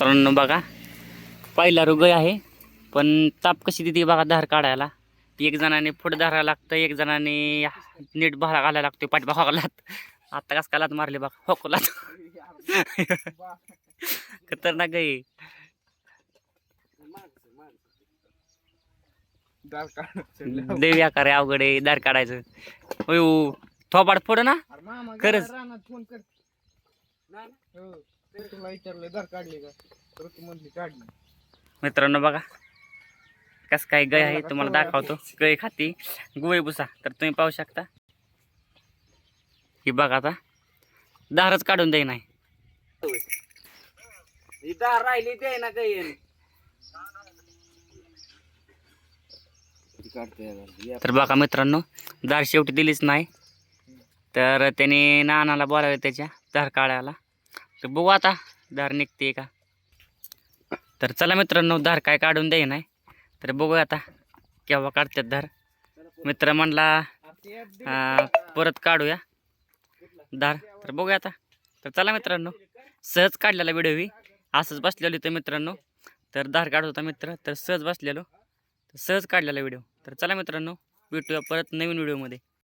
मित्रांनो बघा पहिला रुगय आहे पण ताप कशी देते बघा धार काढायला. एक जणाने पुढे धरायला लागतं एक जणाने नीट भाला घालायला लागतो पाठीबा हॉकलात. आता कस कालात मारले बघा हॉकलात. खतरनाक आहे. देवी आकार आहे अवघड आहे दार काढायचं. अयो थोपाड फोड ना? खरंच. फोन कर ते तुला विचारलं दर काढली का? तर तू म्हणली काढली. मित्रांनो बघा कस काय गाय आहे तुम्हाला दाखवतो. गाय खाती गुळे बुसा तर तुम्ही पाहू शकता. ही बघा आता दारच काढून देई नाही. राहिली ते ना काही. तर बघा मित्रांनो दार शेवटी दिलीच नाही. तर त्याने नानाला बोलावलं त्याच्या दार काढायला. तर बघू आता धार निघते का. तर चला मित्रांनो धार काय काढून देई नाही. तर बघू आता केव्हा काढतात धार. मित्र म्हणला परत काढूया दार तर बघूया आता. तर चला मित्रांनो सहज काढलेला व्हिडिओ ही. असंच बसलेलो इथं मित्रांनो. तर दार काढत होता मित्र तर सहज बसलेलो. तर सहज काढलेला व्हिडिओ तर चला मित्रांनो भेटूया परत नवीन व्हिडिओमध्ये